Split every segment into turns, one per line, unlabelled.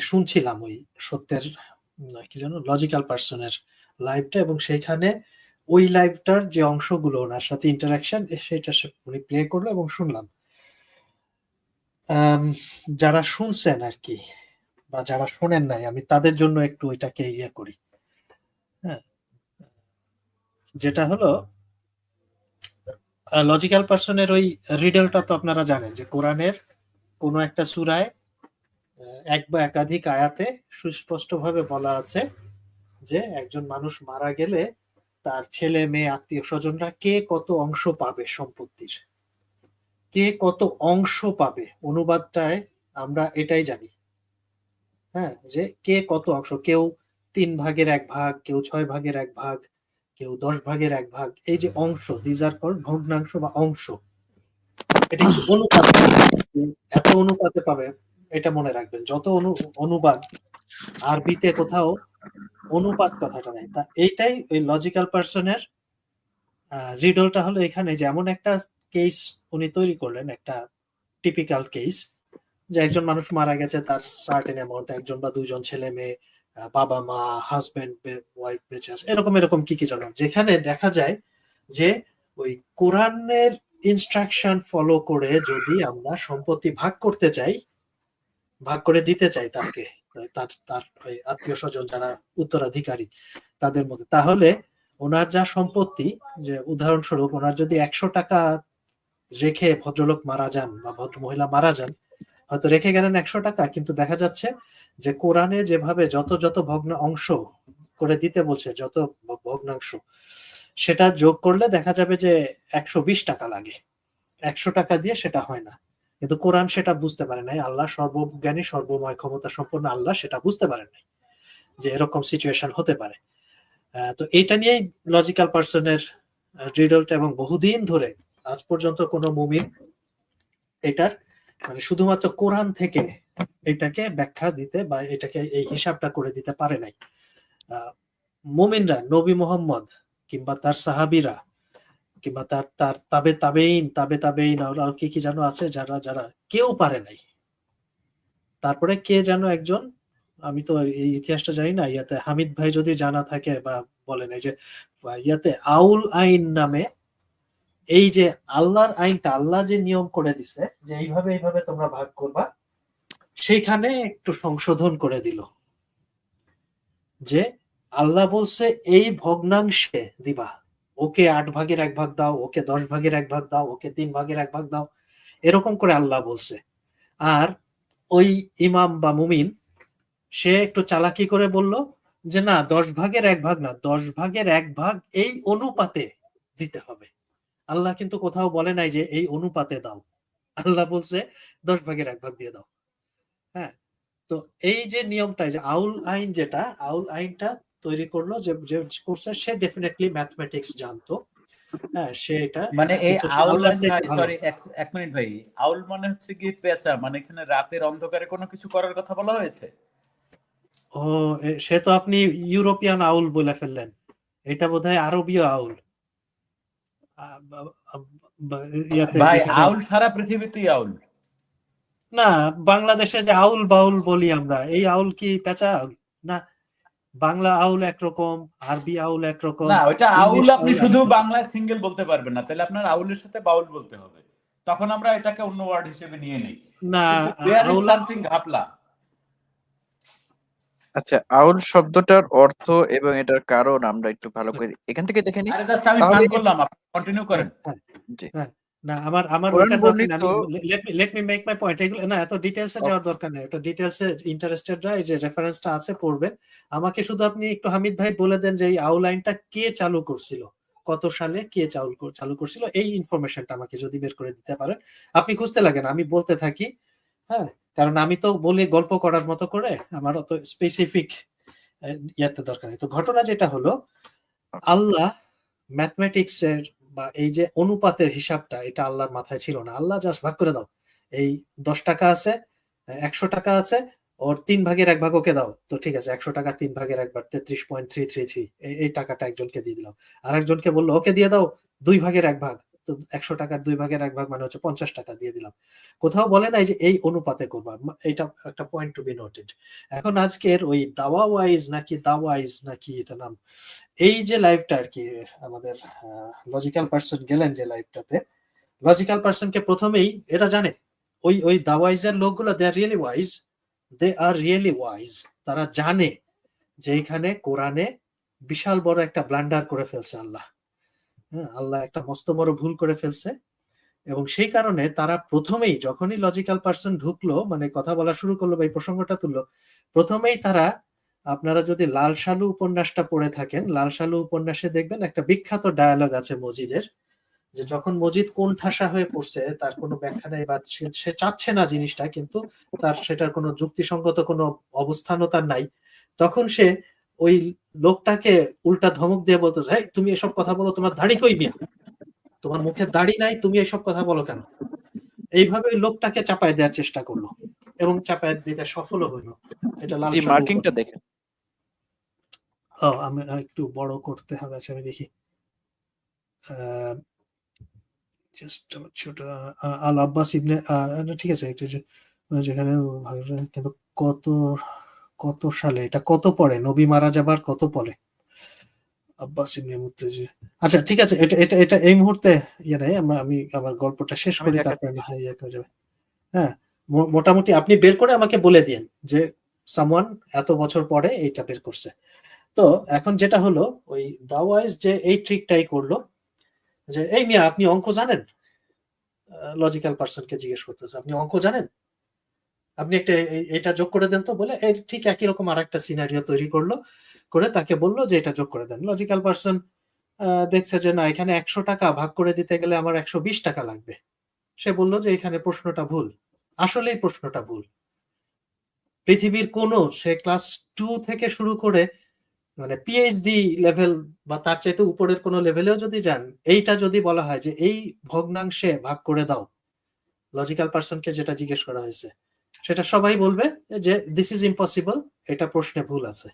শুনছিলাম ওই সত্যের কি যেন লজিক্যাল পার্সনের লাইভটা এবং সেইখানে ওই লাইভটার যে অংশগুলো ওনার সাথে ইন্টারাকশন সেটা উনি প্লে করল এবং শুনলাম। যারা শুনছেন আর কি, বা যারা শোনেন নাই, আমি তাদের জন্য একটু ওইটাকে ইয়ে করি। হ্যাঁ। যেটা হলো লজিক্যাল পার্সনের ওই রিডেলটা তো আপনারা জানেন যে কোরআনের কোনো একটা সুরায় এক বা একাধিক আয়াতে সুস্পষ্টভাবে বলা আছে যে একজন মানুষ মারা গেলে তার ছেলে, মেয়ে, আত্মীয় স্বজনরা কে কত অংশ পাবে সম্পত্তির? কে কত অংশ পাবে? অনুবাদটায় আমরা এটাই জানি। হ্যাঁ যে কে কত অংশ? কেউ তিন ভাগের এক ভাগ, কেউ ছয় ভাগের এক ভাগ, কেউ দশ ভাগের এক ভাগ। এই যে অংশ দিজ আর কল ভগ্নাংশ বা অংশ। এটা অনুপাত? এত অনুপাতে পাবে? এটা মনে রাখবেন, যত অনু, অনুবাদ আরবিতে কোথাও অনুপাত কথাটা নেই। তা এইটাই ওই লজিক্যাল পার্সনের রিডলটা হলো এখানে যেমন একটা কেস উনি তৈরি করলেন, একটা টিপিক্যাল কেস যে একজন মানুষ মারা গেছে, তার সার্টেন অ্যামাউন্ট একজন বা দুইজন ছেলে মেয়ে বাবা মা হাজবেন্ড ওয়াইফ বেঁচে আছে, এরকম এরকম কি কি জানো যেখানে দেখা যায় যে ওই কোরআনের ইনস্ট্রাকশন ফলো করে যদি আমরা সম্পত্তি ভাগ করতে চাই ভাগ করে দিতে চাই তাকে তার তার আত্মীয় স্বজন যারা উত্তরাধিকারী তাদের মধ্যে। তাহলে ওনার যা সম্পত্তি, যে উদাহরণস্বরূপ ওনার যদি একশো টাকা রেখে ভদ্রলোক মারা যান বা ভদ্র মহিলা মারা যান, হয়তো রেখে গেলেন একশো টাকা, কিন্তু দেখা যাচ্ছে যে কোরআনে যেভাবে যত যত ভগ্ন অংশ করে দিতে বলছে, যত ভগ্নাংশ, সেটা যোগ করলে দেখা যাবে যে একশো বিশ টাকা লাগে। একশো টাকা দিয়ে সেটা হয় না। কিন্তু কোরআন সেটা বুঝতে পারে নাই। আল্লাহ সর্বজ্ঞানী, সর্বময় ক্ষমতা সম্পন্ন আল্লাহ সেটা বুঝতে পারে নাই যে এরকম সিচুয়েশন হতে পারে। তো এইটা নিয়েই লজিক্যাল পার্সনের রিডলটা এবং বহুদিন ধরে আজ পর্যন্ত কোনো মুমিন এটার মানে শুধুমাত্র কোরআন থেকে এটাকে ব্যাখ্যা দিতে বা এটাকে এই হিসাবটা করে দিতে পারে নাই। মুমিনরা নবী মোহাম্মদ কিংবা তার সাহাবিরা কিংবা তার তার তাবে তাবেইন তাবে তাবেইন আর কি কি যেন আছে যারা যারা কেউ পারে নাই। তারপরে কে যেন একজন, আমি তো এই ইতিহাসটা জানি না, ইয়াতে হামিদ ভাই যদি জানা থাকে বা বলেন এই যে, ইয়াতে আউল আইন নামে এই যে আল্লাহর আইনটা, আল্লাহ যে নিয়ম করে দিছে, যে এইভাবে এইভাবে তোমরা ভাগ করবা, সেইখানে একটু সংশোধন করে দিল। যে আল্লাহ বলছে, এই ভগ্নাংশে দিবা। ওকে আট ভাগের এক ভাগ দাও, ওকে দশ ভাগের এক ভাগ দাও, ওকে তিন ভাগের এক ভাগ দাও, এরকম করে আল্লাহ বলছে। আর ওই ইমাম বা মুমিন, সে একটু চালাকি করে বলল যে, না, দশ ভাগের এক ভাগ না, দশ ভাগের এক ভাগ এই অনুপাতে দিতে হবে। আল্লাহ কিন্তু কোথাও বলে নাই যে, এই অনুপাতে দাও। আল্লাহ বলছে, দশ ভাগের এক ভাগ দিয়ে দাও। হ্যাঁ তো এই যে নিয়মটা যে আউল আইন যেটা, আউল আইনটা তৈরি করল যে যে করছে সে ডেফিনেটলি ম্যাথমেটিক্স জানতো। হ্যাঁ সে এটা
মানে এই আউল সরি এক মিনিট ভাই আউল মানে হচ্ছে কি পেঁচা মানে এখানে রাতের অন্ধকারে কোনো কিছু করার কথা বলা হয়েছে?
ও সে তো আপনি ইউরোপিয়ান আউল বলে ফেললেন। এটা বোধহয় আরবীয় আউল।
ভাই আউল সারা পৃথিবীতেই আউল।
না বাংলাদেশে যে আউল বাউল বলি আমরা এই আউল কি পেঁচা আউল? না বাংলা আউল একরকম আরবি আউল একরকম
না ওইটা আউল আপনি শুধু বাংলায় সিঙ্গেল বলতে পারবেন না তাহলে আপনার আউলের সাথে বাউল বলতে হবে। তখন আমরা এটাকে অন্য ওয়ার্ড হিসেবে নিয়ে নেই।
না
আউল সামথিং ঘাপলা।
আচ্ছা আউল শব্দটার অর্থ এবং এটার কারণ আমরা একটু ভালো করে এখান থেকে দেখে নিই।
আরে জাস্ট আমি করলাম আপনি কন্টিনিউ করেন।
হ্যাঁ, জি। না আমার আমার let me make my point এগুলো না এত ডিটেইলসে যাওয়ার দরকার নেই। এটা ডিটেইলসে ইন্টারেস্টেডরা এই যে রেফারেন্সটা আছে পড়বেন। আমাকে শুধু আপনি একটু হামিদ ভাই বলে দেন যে এই আউলাইনটা কে চালু করছিল? কত সালে কে চালু চালু করছিল? এই ইনফরমেশনটা আমাকে যদি বের করে দিতে পারেন। আপনি খুঁজতে লাগেন আমি বলতে থাকি হ্যাঁ? কারণ আমি তো বলি গল্প করার মতো করে আমার অত স্পেসিফিক ইয়াতে দরকার নেই। তো ঘটনা যেটা হলো আল্লাহ ম্যাথমেটিক্স এর বা এই যে অনুপাতের হিসাবটা এটা আল্লাহর মাথায় ছিল না। আল্লাহ জাস্ট ভাগ করে দাও। এই দশ টাকা আছে, একশো টাকা আছে, ওর তিন ভাগের এক ভাগ ওকে দাও। তো ঠিক আছে, একশো টাকা তিন ভাগের একবার তেত্রিশ পয়েন্ট থ্রি থ্রি থ্রি, এই টাকাটা একজনকে দিয়ে দিলাম। আর একজনকে বলল, ওকে দিয়ে দাও, দুই ভাগের এক ভাগ। তো একশো টাকার দুই ভাগের এক ভাগ মানে হচ্ছে পঞ্চাশ টাকা দিয়ে দিলাম। কোথাও বলে নাই যে এই অনুপাতে করবা। এটা একটা পয়েন্ট টু বি নোটেড এখন আজকের ওই দাওয়া ওয়াইজ নাকি দাওয়াইজ নাকি এটা নাম? এই যে লাইভটা আর কি আমাদের লজিক্যাল পার্সন গেলেন যে লাইভটাতে লজিক্যাল পার্সনকে প্রথমেই, এরা জানে, ওই ওই দাওয়াইজের লোকগুলো they are really wise they are really wise তারা জানে যে এখানে কোরআনে বিশাল বড় একটা ব্লান্ডার করে ফেলছে আল্লাহ। হ্যাঁ আল্লাহ একটা মস্ত বড় ভুল করে ফেলছে। এবং সেই কারণে তারা প্রথমেই যখনই লজিক্যাল পার্সন ঢুকলো মানে কথা বলা শুরু করল বা এই প্রসঙ্গটা তুললো, প্রথমেই তারা, আপনারা যদি লাল সালু উপন্যাসটা পড়ে থাকেন, লাল সালু উপন্যাসে দেখবেন একটা বিখ্যাত ডায়ালগ আছে মজিদের, যে যখন মজিদ কোন ঠাসা হয়ে পড়ছে, তার কোনো ব্যাখ্যা নেই বা সে চাচ্ছে না জিনিসটা, কিন্তু তার সেটার কোনো যুক্তিসঙ্গত কোনো অবস্থানও তার নাই, তখন সে ওই লোকটাকে উল্টা ধমক দিয়ে বলতেছে এই তুমি এসব কথা বলো তোমার দাড়ি কই মিয়া? তোমার মুখে দাড়ি নাই তুমি এসব কথা বলো কেন? এইভাবে লোকটাকে চাপায় দেওয়ার চেষ্টা করল এবং চাপায় দিতে সফলও হইল এটা লাল
মার্কিংটা দেখেন।
ও আমি একটু বড় করতে হবে আচ্ছা আমি দেখি। জাস্ট ছোট আল আব্বাস ইবনে ঠিক আছে একটু যেখানে কিন্তু কত কত সালে? এটা কত পরে? নবী মারা যাবার কত পরে? আব্বাস ইবনে মুর্তজি আচ্ছা ঠিক আছে এটা এটা এটা এই মুহূর্তে ইয়ে নাই আমরা আমি আমার গল্পটা শেষ করি তারপরে ইয়ে করে যাবে। হ্যাঁ মোটামুটি আপনি বের করে আমাকে বলে দিন যে সামওয়ান এত বছর পরে এইটা বের করছে। তো এখন যেটা হলো ওই দাওয়াইজ যে এই ট্রিকটাই করল যে এই মিয়া আপনি অঙ্ক জানেন? লজিক্যাল পার্সনকে জিজ্ঞেস করতেছে আপনি অঙ্ক জানেন? আপনি একটা এটা যোগ করে দেন তো বলে, এই ঠিক একই রকম আর একটা সিনারিও তৈরি করল। করে তাকে বলল যে, এটা যোগ করে দেন। লজিক্যাল পার্সন দেখছে যে, না, এখানে একশো টাকা ভাগ করে দিতে গেলে আমার একশো বিশ টাকা লাগবে। সে বলল যে, এখানে প্রশ্নটা ভুল। আসলেই প্রশ্নটা ভুল। পৃথিবীর কোন, সে ক্লাস টু থেকে শুরু করে মানে পিএইচডি লেভেল বা তার চাইতে উপরের কোনো লেভেলেও যদি যান, এইটা যদি বলা হয় যে, এই ভগ্নাংশে ভাগ করে দাও। লজিক্যাল পার্সনকে যেটা জিজ্ঞেস করা হয়েছে সেটা সবাই বলবে যে দিস ইজ ইম্পসিবল এটা প্রশ্নে ভুল আছে।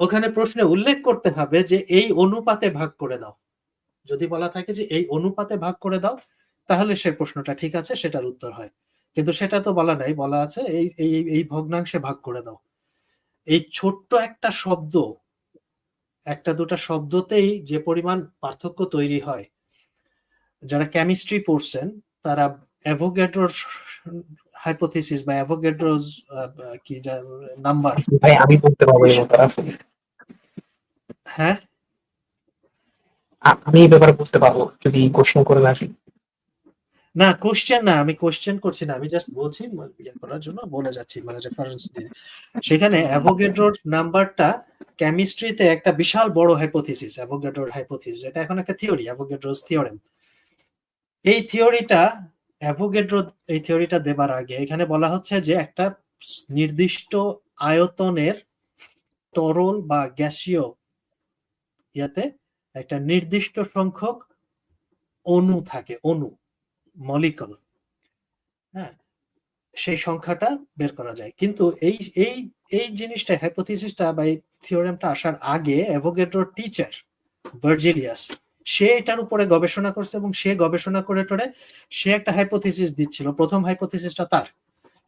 ওখানে প্রশ্নে উল্লেখ করতে হবে যে, এই অনুপাতে ভাগ করে দাও। যদি বলা থাকে যে, এই অনুপাতে ভাগ করে দাও, তাহলে সে প্রশ্নটা ঠিক আছে, সেটার উত্তর হয়। কিন্তু সেটা তো বলা নাই, বলা আছে, এই এই এই ভগ্নাংশে ভাগ করে দাও। এই ছোট্ট একটা শব্দ, একটা দুটা শব্দতেই যে পরিমাণ পার্থক্য তৈরি হয়, যারা কেমিস্ট্রি পড়ছেন, তারা অ্যাভোগেড্রোর হাইপোথিসিস বা অ্যাভোগেড্রোজ কি নাম্বার
ভাই আমি বলতে পারব এই আসলে।
হ্যাঁ?
আমি এই ব্যাপারে বুঝতে পারব যদি কোশ্চেন করে আসি।
না কোশ্চেন না আমি কোশ্চেন করছি না আমি জাস্ট বলছি ইয়ে করার জন্য বলে যাচ্ছি মানে রেফারেন্স দিয়ে। সেখানে অ্যাভোগেড্রোর নাম্বারটা কেমিস্ট্রিতে একটা বিশাল বড় হাইপোথিসিস অ্যাভোগেড্রোর হাইপোথিসিস এটা এখন একটা থিওরি অ্যাভোগেড্রোস থিওরেম এই থিওরিটা অ্যাভোগেড্রো এই থিওরিটা দেবার আগে, এখানে বলা হচ্ছে যে একটা নির্দিষ্ট আয়তনের তরল বা গ্যাসীয় ইয়াতে একটা নির্দিষ্ট সংখ্যক অণু থাকে, অণু মলিকল হ্যাঁ? সেই সংখ্যাটা বের করা যায়। কিন্তু এই এই এই জিনিসটা হাইপোথিসিসটা বা এই থিওরেমটা আসার আগে অ্যাভোগেড্রোর টিচার ভার্জিলিয়াস সে এটার উপরে গবেষণা করছে এবং সে গবেষণা করে টরে সে একটা হাইপোথিসিস দিচ্ছিল। প্রথম হাইপোথিসিসটা তার।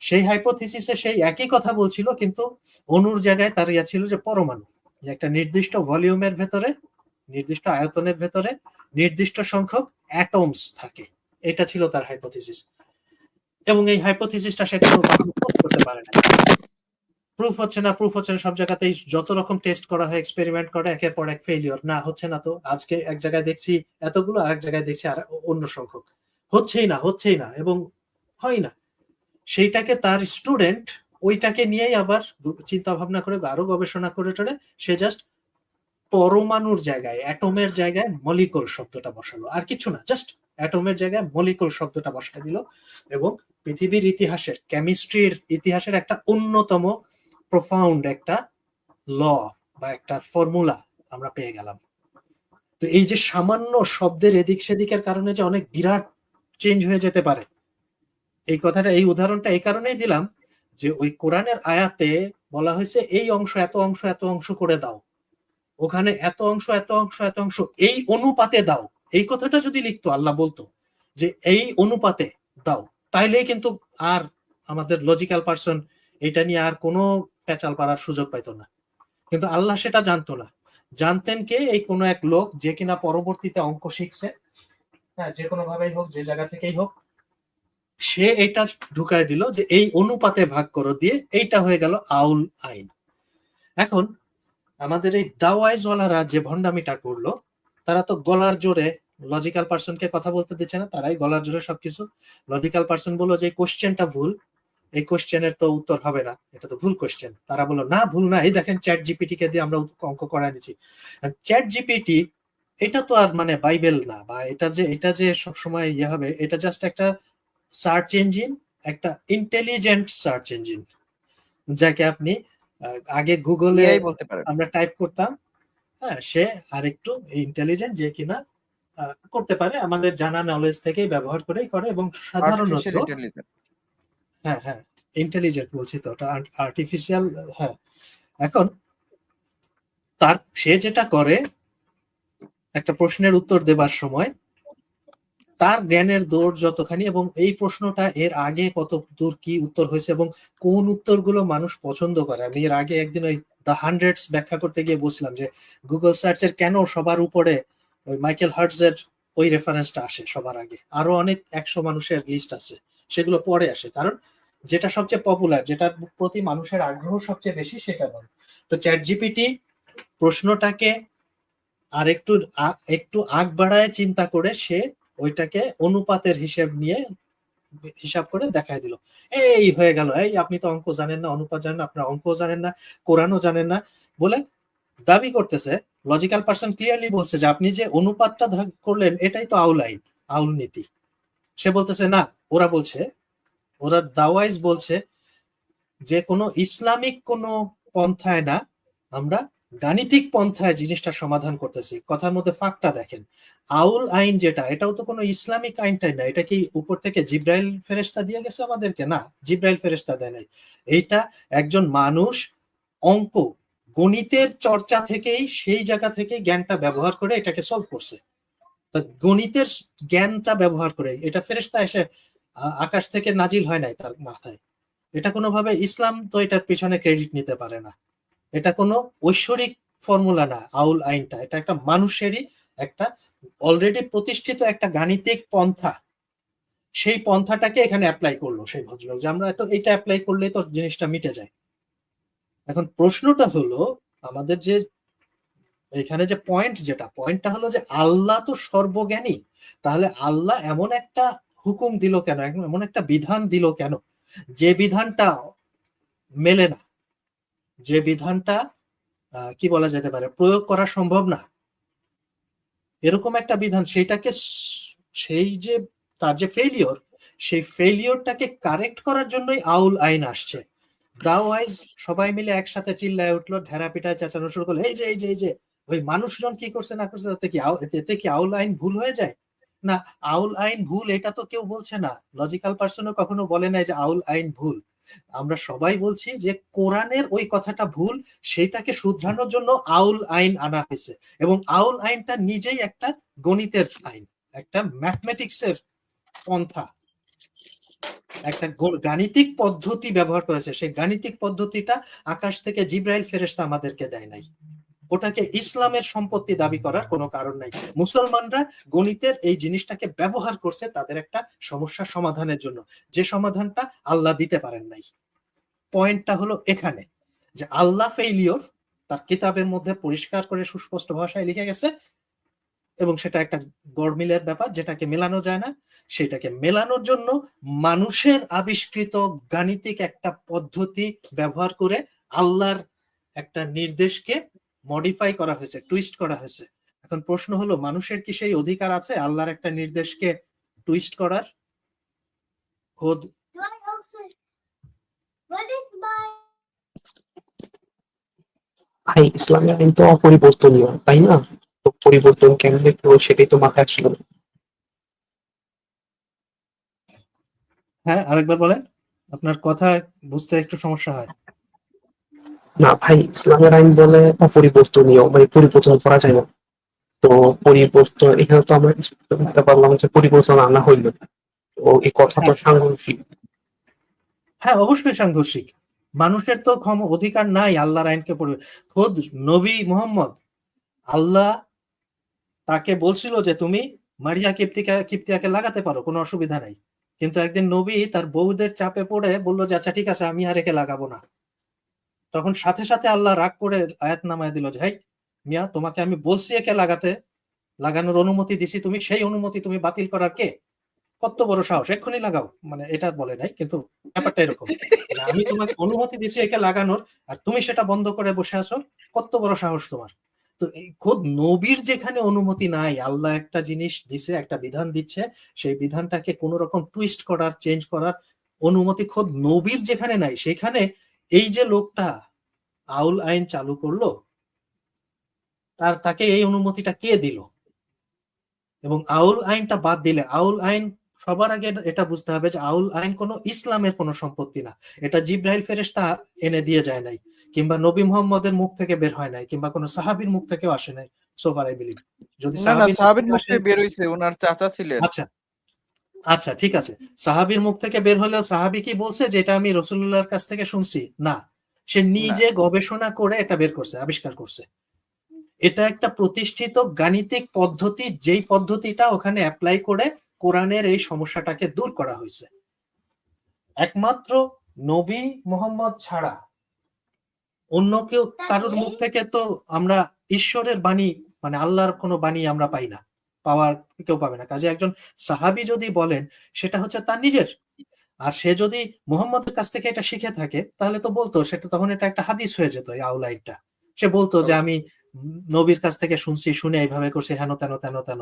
সেই হাইপোথিসিসে সেই একই কথা বলছিল, কিন্তু অনুর জায়গায় তার ইয়া ছিল যে পরমাণু। যে একটা নির্দিষ্ট ভলিউমের ভেতরে, নির্দিষ্ট আয়তনের ভেতরে, নির্দিষ্ট সংখ্যক অ্যাটমস থাকে। এটা ছিল তার হাইপোথিসিস এবং এই হাইপোথিসিসটা সে কোনো করতে পারে না প্রুফ হচ্ছে না প্রুফ হচ্ছে না, সব জায়গাতেই যত রকম টেস্ট করা হয় এক্সপেরিমেন্ট করে, একের পর এক ফেলিওর না, হচ্ছে না তো। আজকে এক জায়গায় দেখছি এতগুলো, আরেক জায়গায় দেখছি আর অন্য সংখ্যক। হচ্ছেই না হচ্ছেই না এবং হয় না। সেইটাকে তার স্টুডেন্ট ওইটাকে নিয়েই আবার চিন্তা ভাবনা করে, আরও গবেষণা করে টরে সে জাস্ট পরমাণুর জায়গায়, অ্যাটমের জায়গায় মলিকল শব্দটা বসালো। আর কিছু না জাস্ট অ্যাটমের জায়গায় মলিকুল শব্দটা বসায় দিল এবং পৃথিবীর ইতিহাসের কেমিস্ট্রির ইতিহাসের একটা অন্যতম প্রফাউন্ড একটা ল বা একটা ফর্মুলা আমরা পেয়ে গেলাম। তো এই যে সামান্য শব্দের এদিক সেদিকের কারণে যে অনেক বিরাট চেঞ্জ হয়ে যেতে পারে, এই কথাটা, এই উদাহরণটা এই কারণেই দিলাম যে ওই কোরআনের আয়াতে বলা হয়েছে, এই অংশ এত অংশ এত অংশ করে দাও। ওখানে এত অংশ এত অংশ এত অংশ, এই অনুপাতে দাও। এই কথাটা যদি লিখতো, আল্লাহ বলতো যে, এই অনুপাতে দাও। তাইলেই কিন্তু আর আমাদের লজিক্যাল পার্সন এটা নিয়ে আর কোনো পেঁচাল পাড়ার সুযোগ পাইতো না। কিন্তু আল্লাহ সেটা জানতো না। জানতেন কে? এই কোনো এক লোক যে কিনা পরবর্তীতে অঙ্ক শিখছে। হ্যাঁ যে কোনো ভাবেই হোক, যে জায়গা থেকেই হোক, সে এটা ঢুকায় দিল যে এই অনুপাতে ভাগ করো দিয়ে এইটা হয়ে গেল আউল আইন। এখন আমাদের এই দাওয়াইজওয়ালারা যে ভণ্ডামিটা করল, তারা তো গলার জোরে লজিক্যাল পার্সনকে কথা বলতে দিচ্ছে না, তারাই গলার জোরে সবকিছু। লজিক্যাল পার্সন বলল যে কোশ্চেনটা ভুল। এই কোশ্চেনের তো উত্তর হবে না এটা তো ভুল কোশ্চেন তারা বলল না ভুল না এই দেখেন চ্যাট জিপিটি কে দিয়ে আমরা অঙ্ক করাই দিচ্ছি। চ্যাট জিপিটি এটা তো আর মানে বাইবেল না বা এটা যে এটা যে সব সময় ইয়ে হবে এটা জাস্ট একটা সার্চ ইঞ্জিন একটা ইন্টেলিজেন্ট সার্চ ইঞ্জিন যাকে আপনি আগে গুগলে
এআই বলতে পারেন।
আমরা টাইপ করতাম হ্যাঁ সে আর আরেকটু ইন্টেলিজেন্ট যে কিনা করতে পারে আমাদের জানা নলেজ থেকেই ব্যবহার করেই করে এবং সাধারণত হ্যাঁ হ্যাঁ ইন্টেলিজেন্ট বলছি তো, ওটা আর্টিফিশিয়াল হ্যাঁ। এখন তার, সে যেটা করে, একটা প্রশ্নের উত্তর দেবার সময় তার জ্ঞানের দৌড় যতখানি এবং এই প্রশ্নটা এর আগে কত দূর কি উত্তর হয়েছে এবং কোন উত্তরগুলো মানুষ পছন্দ করে। আমি এর আগে একদিন ওই দ্য হান্ড্রেডস ব্যাখ্যা করতে গিয়ে বলছিলাম যে গুগল সার্চের কেন সবার উপরে ওই মাইকেল হার্টজের ওই রেফারেন্সটা আসে সবার আগে? আরও অনেক একশো মানুষের লিস্ট আছে, সেগুলো পরে আসে। কারণ যেটা সবচেয়ে পপুলার যেটার প্রতি মানুষের আগ্রহ সবচেয়ে বেশি সেটা বল। তো চ্যাট জিপিটি প্রশ্নটাকে আর একটু একটু আগ বাড়ায় চিন্তা করে সে ওইটাকে অনুপাতের হিসেব নিয়ে হিসাব করে দেখায় দিল। এই হয়ে গেল, এই আপনি তো অঙ্ক জানেন না, অনুপাত জানেন না, আপনার অঙ্ক জানেন না, কোরআনও জানেন না বলে দাবি করতেছে লজিক্যাল পার্সন ক্লিয়ারলি বলছে যে আপনি যে অনুপাতটা করলেন এটাই তো আউল আইন আউল নীতি। সে বলতেছে না, ওরা বলছে ওরা দাওয়াইজ বলছে যে কোনো ইসলামিক কোনো পন্থায় না, আমরা গাণিতিক পন্থায় জিনিসটা সমাধান করতেছি। কথার মধ্যে ফাঁকটা দেখেন। আউল আইন যেটা, এটাও তো কোনো ইসলামিক আইনটাই না। এটা কি উপর থেকে জিব্রাইল ফেরেস্তা দিয়ে গেছে আমাদেরকে? না, জিব্রাইল ফেরেস্তা দেয় নাই। এইটা একজন মানুষ অঙ্ক, গণিতের চর্চা থেকেই সেই জায়গা থেকে জ্ঞানটা ব্যবহার করে এটাকে সলভ করছে। তা গণিতের জ্ঞানটা ব্যবহার করে, এটা ফেরেস্তা এসে আকাশ থেকে নাজিল হয় নাই তার মাথায়। এটা কোনোভাবে ইসলাম তো এটার পিছনে ক্রেডিট নিতে পারে না। এটা কোনো ঐশ্বরিক ফর্মুলা না, আউল আইনটা। এটা একটা মানুষেরই একটা অলরেডি প্রতিষ্ঠিত একটা গাণিতিক পন্থা। সেই পন্থাটাকে এখানে অ্যাপ্লাই করল সেই ভদ্রলোক যে আমরা তো এটা অ্যাপ্লাই করলে তো জিনিসটা মিটে যায়। এখন প্রশ্নটা হলো, আমাদের যে এখানে যে পয়েন্ট যেটা পয়েন্টটা হলো যে আল্লাহ তো সর্বজ্ঞানী। তাহলে আল্লাহ এমন একটা হুকুম দিল কেন? এমন একটা বিধান দিল কেন? যে বিধানটা মেলে না। যে বিধানটা কি বলা যেতে পারে, প্রয়োগ করা সম্ভব না। এরকম একটা বিধান, সেইটাকে সেই যে, তার যে ফেলিওর সেই ফেলিওরটাকে কারেক্ট করার জন্যই আউল আইন আসছে। দাওয়াইজ সবাই মিলে একসাথে চিল্লায় উঠল, ঢেরা পিটায় চেঁচানো শুরু করল। এই যে এই যে এই যে, ওই মানুষজন কি করছে না করছে, তাতে কি এতে কি আউল আইন ভুল হয়ে যায়? না, আউল আইন ভুল এটা তো কেউ বলছে না। লজিক্যাল পার্সনও কখনো বলে নাই যে আউল আইন ভুল। আমরা সবাই বলছি যে কোরআনের ওই কথাটা ভুল সেটাকে শুধরানোর জন্য আউল আইন আনা হয়েছে। এবং আউল আইনটা নিজেই একটা গণিতের আইন, একটা ম্যাথমেটিক্স এর পন্থা। একটা গাণিতিক পদ্ধতি ব্যবহার করেছে। সেই গাণিতিক পদ্ধতিটা আকাশ থেকে জিব্রাইল ফেরেশতা আমাদেরকে দেয় নাই। ওটাকে ইসলামের সম্পত্তি দাবি করার কোনো কারণ নাই। মুসলমানরা গণিতের এই জিনিসটাকে ব্যবহার করছে তাদের একটা সমস্যা সমাধানের জন্য। যে সমাধানটা আল্লাহ দিতে পারেন নাই। পয়েন্টটা হলো এখানে, যে আল্লাহ ফেইলিওর তার কিতাবের মধ্যে পরিষ্কার করে সুস্পষ্ট ভাষায় লিখে গেছে এবং সেটা একটা গড়মিলের ব্যাপার, যেটাকে মেলানো যায় না। সেটাকে মেলানোর জন্য মানুষের আবিষ্কৃত গাণিতিক একটা পদ্ধতি ব্যবহার করে আল্লাহর একটা নির্দেশকে মডিফাই করা হয়েছে টুইস্ট করা হয়েছে। এখন প্রশ্ন হলো মানুষের কি সেই অধিকার আছে? আল্লাহর একটা নির্দেশকে টুইস্ট করার খোদ?
ভাই ইসলামের আইন তো অপরিবর্তনীয় তাই না? তো পরিবর্তন কেমনে করব সেটাই তো মাথায় আসলো।
হ্যাঁ আরেকবার বলেন আপনার কথা বুঝতে একটু সমস্যা হয়।
না ভাই ইসলামের আইন বলে অপরিবর্তনীয় মানে পরিবর্তন করা যায় না। তো পরিবর্তন এখানে তো আমরা করতে পারলাম যে পরিবর্তন আনা হইল তো এই কথাটা সাংঘর্ষিক।
হ্যাঁ অবশ্যই সাংঘর্ষিক। মানুষের তো ক্ষম অধিকার নাই আল্লাহর আইনকে পড়বে খোদ নবী মোহাম্মদ আল্লাহ তাকে বলছিল যে তুমি মারিয়া কিপ্তিকা কিপ্তিয়াকে লাগাতে পারো কোনো অসুবিধা নাই। কিন্তু একদিন নবী তার বউদের চাপে পড়ে বলল যে আচ্ছা ঠিক আছে আমি আর একে লাগাবো না। তখন সাথে সাথে আল্লাহ রাগ করে আয়াত নামায় দিল যে, হাই, মিয়া, তোমাকে আমি বলছি একে লাগাতে। লাগানোর অনুমতি দিছি তুমি, সেই অনুমতি তুমি বাতিল করার কে? কত বড় সাহস, এক্ষুনি লাগাও। মানে এটা বলে নাই, কিন্তু ব্যাপারটা এরকম। আমি তোমাকে অনুমতি দিছি একে লাগানোর, আর তুমি সেটা বন্ধ করে বসে আছো, কত বড় সাহস তোমার। তো খোদ নবীর যেখানে অনুমতি নাই, আল্লাহ একটা জিনিস দিছে, একটা বিধান দিচ্ছে, সেই বিধানটাকে কোন রকম টুইস্ট করার চেঞ্জ করার অনুমতি খোদ নবীর যেখানে নাই সেখানে এই যে লোকটা আউল আইন চালু করল তার তাকে এই অনুমতিটা কে দিল? এবং আউল আইনটা বাদ দিলে আউল আইন সবার আগে এটা- বুঝতে হবে যে আউল আইন কোনো ইসলামের কোনো সম্পত্তি না। এটা জিব্রাইল ফেরেশতা এনে দিয়ে যায় নাই কিংবা নবী মোহাম্মদের মুখ থেকে বের হয় নাই কিংবা কোনো সাহাবীর মুখ থেকেও আসে নাই সোফার আই বিলিভ যদি সাহাবির মুখ থেকে
বের হইছে ওনার চাচা ছিলেন।
আচ্ছা। আচ্ছা ঠিক আছে। সাহাবীর মুখ থেকে বের হলেও সাহাবী কি বলছে যে এটা আমি রসুল্লাহর কাছ থেকে শুনছি না। সে নিজে গবেষণা করে এটা বের করছে আবিষ্কার করছে। এটা একটা প্রতিষ্ঠিত গাণিতিক পদ্ধতি যেই পদ্ধতিটা ওখানে অ্যাপ্লাই করে কোরআনের এই সমস্যাটাকে দূর করা হয়েছে। একমাত্র নবী মোহাম্মদ ছাড়া অন্য কেউ কারোর মুখ থেকে তো আমরা ঈশ্বরের বাণী মানে আল্লাহর কোনো বাণী আমরা পাই না। পাওয়ার কেউ পাবে না। কাজে একজন সাহাবি যদি বলেন, সেটা হচ্ছে তার নিজের। আর সে যদি মোহাম্মদের কাছ থেকে এটা শিখে থাকে, তাহলে তো বলতো, সেটা তখন এটা একটা হাদিস হয়ে যেত এই আউলাইনটা। সে বলতো যে, আমি নবীর কাছ থেকে শুনছি, শুনে এইভাবে করছি, হেন তেন তেন তেন।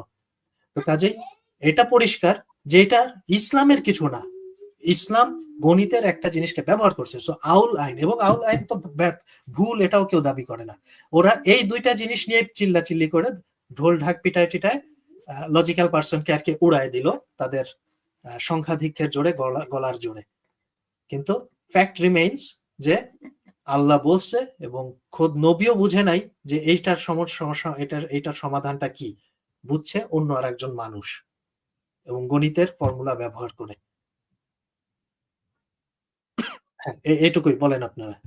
তো কাজেই এটা পরিষ্কার যে এটা ইসলামের কিছু না। ইসলাম গণিতের একটা জিনিসকে ব্যবহার করছে। সো আউল আইন এবং আউল আইন তো ভুল এটাও কেউ দাবি করে না। ওরা এই দুইটা জিনিস নিয়ে চিল্লা চিল্লি করে, ঢোল ঢাক পিটায় টিটায় লজিক্যাল পার্সনকে আর কি উড়ায় দিল তাদের আহ, সংখ্যাধিক্যের জোরে গলা- গলার জোরে। কিন্তু ফ্যাক্ট রিমেইনস যে আল্লাহ বলছে এবং খোদ নবীও বুঝে নাই যে এইটার সমস্যা এটার এইটার সমাধানটা কি। বুঝছে অন্য আর একজন মানুষ এবং গণিতের ফর্মুলা ব্যবহার করে। হ্যাঁ এ- এইটুকুই বলেন আপনারা।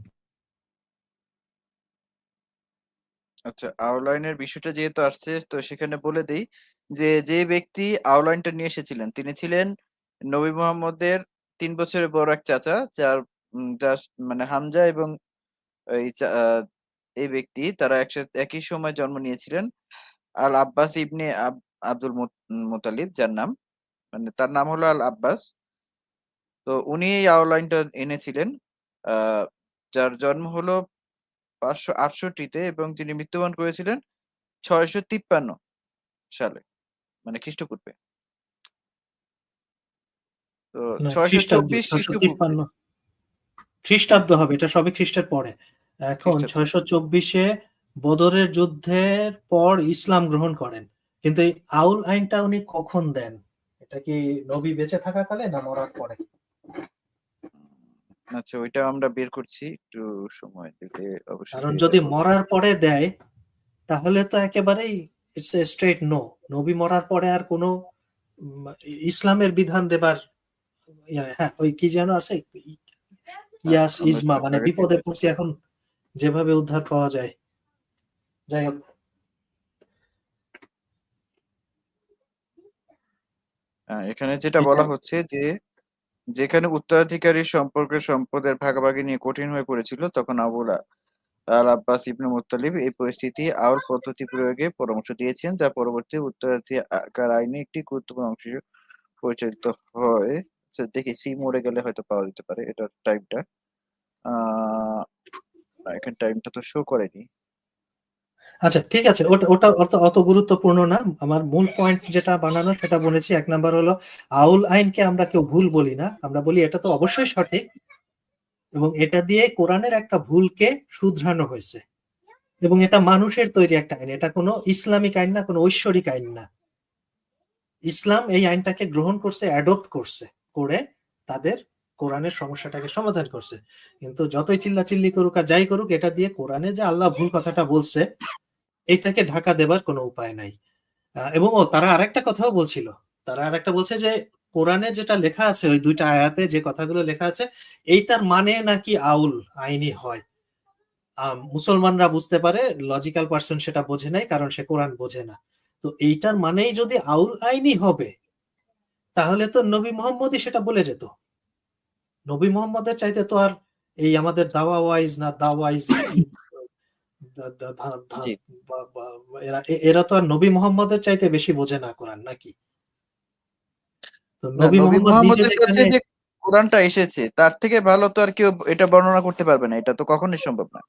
আচ্ছা আউলাইনের বিষয়টা যেহেতু আসছে, তো সেখানে বলে দেই যে যে ব্যক্তি আউলাইনটা নিয়ে এসেছিলেন, তিনি ছিলেন নবী মোহাম্মদের তিন বছরের বড় এক চাচা, যার যার মানে হামজা এবং এই এই ব্যক্তি, তারা একসাথে, একই সময় জন্ম নিয়েছিলেন। আল আব্বাস ইবনে আব- আব্দুল মুত- মুতালিব, যার নাম মানে তার নাম হলো আল আব্বাস। তো উনি এই আউলাইনটা এনেছিলেন যার জন্ম হলো পাঁচশো আটষট্টিতে এবং তিনি মৃত্যুবরণ করেছিলেন ছয়শো তিপ্পান্ন সালে মানে খ্রিস্টপূর্বে। তো ছয়শো
খ্রিস্টাব্দ
চব্বিশ খ্রিস্টপূর্বে।
খ্রিস্টাব্দ হবে এটা সবে খ্রিস্টের পরে। এখন ছয়শো চব্বিশে বদরের যুদ্ধের পর ইসলাম গ্রহণ করেন। কিন্তু এই আউল আইনটা উনি কখন দেন? এটা কি নবী বেঁচে থাকাকালে না মরার পরে?
আচ্ছা ওইটা আমরা বের করছি একটু সময় দিলে অবশ্যই
কারণ যদি মরার পরে দেয় তাহলে তো একেবারেই ইটস এ স্ট্রেট নো নবী মরার পরে আর কোনো ইসলামের বিধান দেবার হ্যাঁ ওই কি যেন আছে? ইয়াস
আমরা
ইজমা মানে বিপদে। পড়ছি এখন যেভাবে উদ্ধার পাওয়া যায়। যাই হোক।
এখানে যেটা বলা হচ্ছে যে যেখানে উত্তরাধিকারী সম্পর্কে সম্পদের ভাগাভাগি নিয়ে কঠিন হয়ে পড়েছিল তখন Abul al Abbas ibn Muttalib এই পরিস্থিতি আউল পদ্ধতি প্রয়োগে পরামর্শ দিয়েছেন যা পরবর্তী উত্তরাধিকার আইনে একটি গুরুত্বপূর্ণ অংশ পরিচালিত হয়। আচ্ছা, দেখি সি মরে গেলে হয়তো পাওয়া যেতে পারে এটার টাইমটা এখানে টাইমটা তো শো করেনি।
আচ্ছা ঠিক আছে, ওটা ওটা অত অত গুরুত্বপূর্ণ না। আমার মূল পয়েন্ট যেটা বানানো সেটা বলেছি। এক নাম্বার হলো, আউল আইনকে আমরা কেউ ভুল বলি না। আমরা বলি এটা তো অবশ্যই সঠিক এবং এটা দিয়ে কোরআনের একটা ভুলকে শুধরানো হয়েছে এবং এটা মানুষের তৈরি একটা আইন। এটা কোনো ইসলামিক আইন না, কোনো ঐশ্বরিক আইন না। ইসলাম এই আইনটাকে গ্রহণ করছে অ্যাডপ্ট করছে, করে তাদের কোরআনের সমস্যাটাকে সমাধান করছে। কিন্তু যতই চিল্লাচিল্লি করুক আর যাই করুক, এটা দিয়ে কোরআনে যে আল্লাহ ভুল কথাটা বলছে এইটাকে ঢাকা দেবার কোনো উপায় নাই। এবং ও, তারা আরেকটা কথাও বলছিল। তারা আরেকটা বলছে যে, কোরআনে যেটা লেখা আছে, ওই দুইটা আয়াতে যে কথাগুলো লেখা আছে, এইটার মানে নাকি আউল, আইনি হয়। মুসলমানরা বুঝতে পারে লজিক্যাল পার্সন সেটা বোঝে নাই, কারণ সে কোরআন বোঝে না। তো এইটার মানেই যদি আউল, আইনি হবে, তাহলে তো নবী মোহাম্মদই সেটা বলে যেত। নবী মোহাম্মদের চাইতে তো আর এই আমাদের দাওয়া ওয়াইজ না দাওয়াইজ
জি।
এরা তো আর নবী মোহাম্মদের চাইতে বেশি বোঝে না কোরআন নাকি? নবী
নবী
মোহাম্মদ নিজে
মুহাম্মদের কাছে যে কোরআনটা এসেছে তার থেকে ভালো তো আর কেউ এটা বর্ণনা করতে পারবে না এটা তো কখনোই সম্ভব না।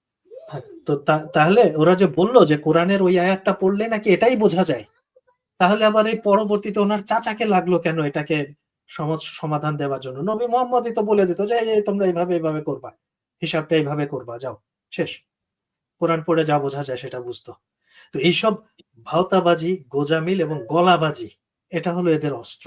তো তাহলে ওরা যে বলল যে কোরআনের ওই আয়াতটা পড়লে নাকি এটাই বোঝা যায়? তাহলে আবার এই পরবর্তীতে ওনার চাচাকে লাগল কেন এটাকে সমাজ- সমাধান দেওয়ার জন্য? নবী মোহাম্মদই তো বলে দিত যে তোমরা এইভাবে এইভাবে করবা হিসাবটা এইভাবে করবা যাও শেষ। কোরআন পড়ে যা বোঝা যায় সেটা বুঝতো। তো এইসব ভাওতাবাজি, গোজামিল এবং গলাবাজি, এটা হলো এদের অস্ত্র।